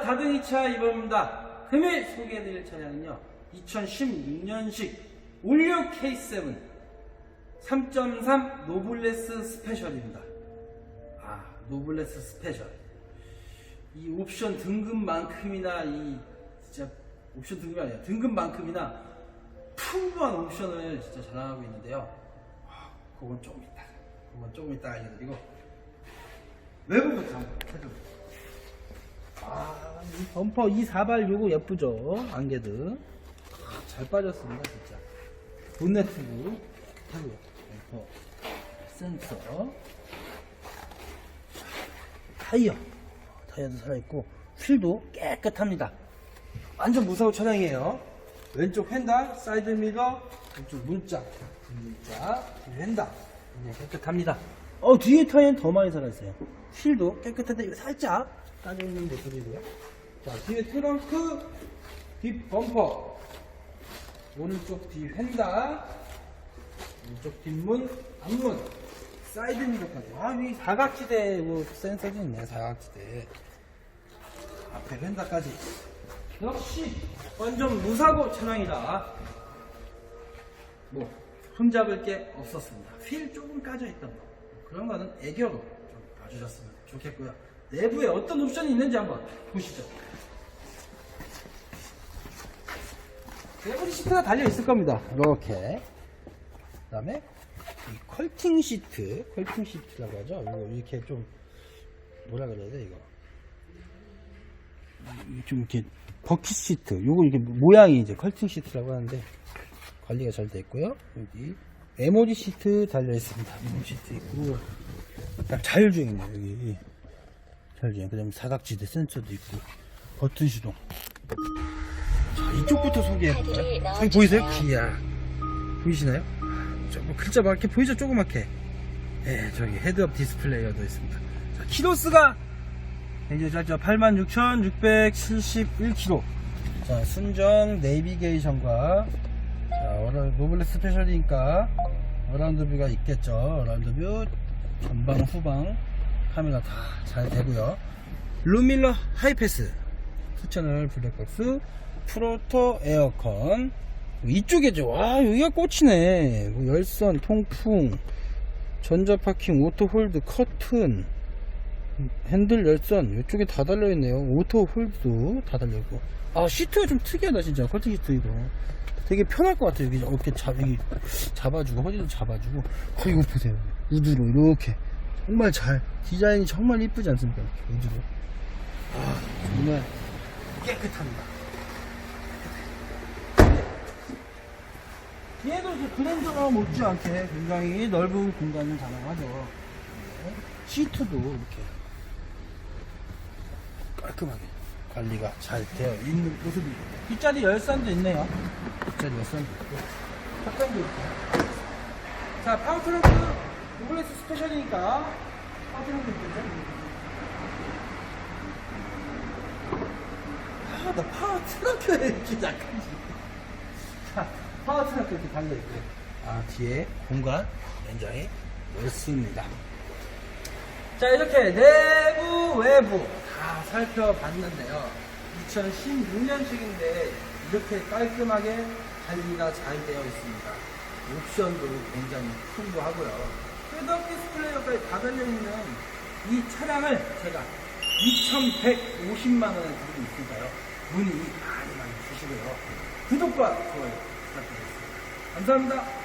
다둥이차 이범입니다. 금일 소개해드릴 차량은요. 2016년식 올류 K7 3.3 노블레스 스페셜입니다. 아, 노블레스 스페셜. 이 옵션 등급만큼이나 이 진짜 옵션 등급이 아니라 등급만큼이나 풍부한 옵션을 진짜 자랑하고 있는데요. 아, 그건 조금 이따. 그건 조금 이따 알려드리고 외부부터 한번 이 범퍼 이 사발 요거 예쁘죠? 안개등. 아, 잘 빠졌습니다, 진짜. 본네트도 타고요. 범퍼 센서. 타이어. 타이어도 살아있고, 휠도 깨끗합니다. 완전 무사고 차량이에요. 왼쪽 휀다, 사이드 미러, 왼쪽 문짝, 문짝, 뒤 휀다. 네, 깨끗합니다. 어, 뒤에 타이어는 더 많이 살아있어요. 휠도 깨끗한데, 살짝 따져있는 모습이고요. 자, 뒤에 트렁크, 뒷 범퍼, 오른쪽 뒤 휀다, 왼쪽 뒷문, 앞문, 사이드 미러까지. 아, 이 사각지대 뭐 센서도 있네, 사각지대. 앞에 휀다까지. 역시 완전 무사고 차량이다. 뭐 손잡을 게 없었습니다. 휠 조금 까져 있던 거 그런 거는 애교로 좀 봐주셨으면 좋겠고요. 내부에 어떤 옵션이 있는지 한번 보시죠. 내부 시트가 달려 있을 겁니다. 이렇게. 그 다음에 이 컬팅 시트, 컬팅 시트라고 하죠. 이거 이렇게 좀 뭐라 그래야 돼 이거. 좀 이렇게 버킷 시트 요거 이게 모양이 이제 컬팅 시트라고 하는데 관리가 잘 돼 있고요 여기 메모리 시트 달려 있습니다 메모리 시트 있고 딱 자율주행이네 여기 자율주행 그 다음에 사각지대 센서도 있고 버튼 시동. 자 이쪽부터 소개해볼까요? 저기 보이세요? 이야. 보이시나요? 저뭐 글자 막 이렇게 보이죠? 조그맣게. 네 저기 헤드업 디스플레이어도 있습니다. 자 키로스가 이제 저 86,671km. 자, 순정 내비게이션과 자, 어라- 노블레 스페셜이니까 어라운드 뷰가 있겠죠. 어라운드 뷰 전방 후방 카메라 다 잘 되고요. 루밀러 하이패스. 투채널 블랙박스 프로토 에어컨. 이쪽에죠. 와 여기가 꽂히네. 뭐 열선 통풍 전자 파킹 오토 홀드 커튼 핸들 열선. 이쪽에 다 달려있네요. 오토 홀드도 다 달려있고. 아 시트가 좀 특이하다 진짜. 컬팅 시트 이거. 되게 편할 것 같아요. 여기 이렇게 잡, 여기 잡아주고 허리도 잡아주고. 어, 이거 보세요. 우드로 이렇게 정말 잘 디자인이 정말 이쁘지 않습니까? 우드로. 아 정말 깨끗합니다. 뒤에도 이제 그랜저가 못지않게 굉장히 넓은 공간을 자랑하죠. 네. 시트도 이렇게 깔끔하게 관리가 잘 되어 있는 모습이고 뒷자리 열선도 있네요. 뒷자리 열선도 있고. 탁관도 있고. 자 파워트렁크 노블레스 스페셜이니까 파워트렁크 있겠죠 아 나 파워 트렁크에 이렇게 약간지 자 파워 트렁크 이렇게 달려있고. 아 뒤에 공간 굉장히 넓습니다. 자 이렇게 내부 외부 다 살펴봤는데요. 2016년식인데 이렇게 깔끔하게 관리가 잘 되어 있습니다. 옵션도 굉장히 풍부하고요 헤드업 디스플레이어까지 다 달려있는 이 차량을 제가 2150만 원에 드리고 있으니까요. 문의 많이 많이 주시고요. 구독과 좋아요 부탁드리겠습니다. 감사합니다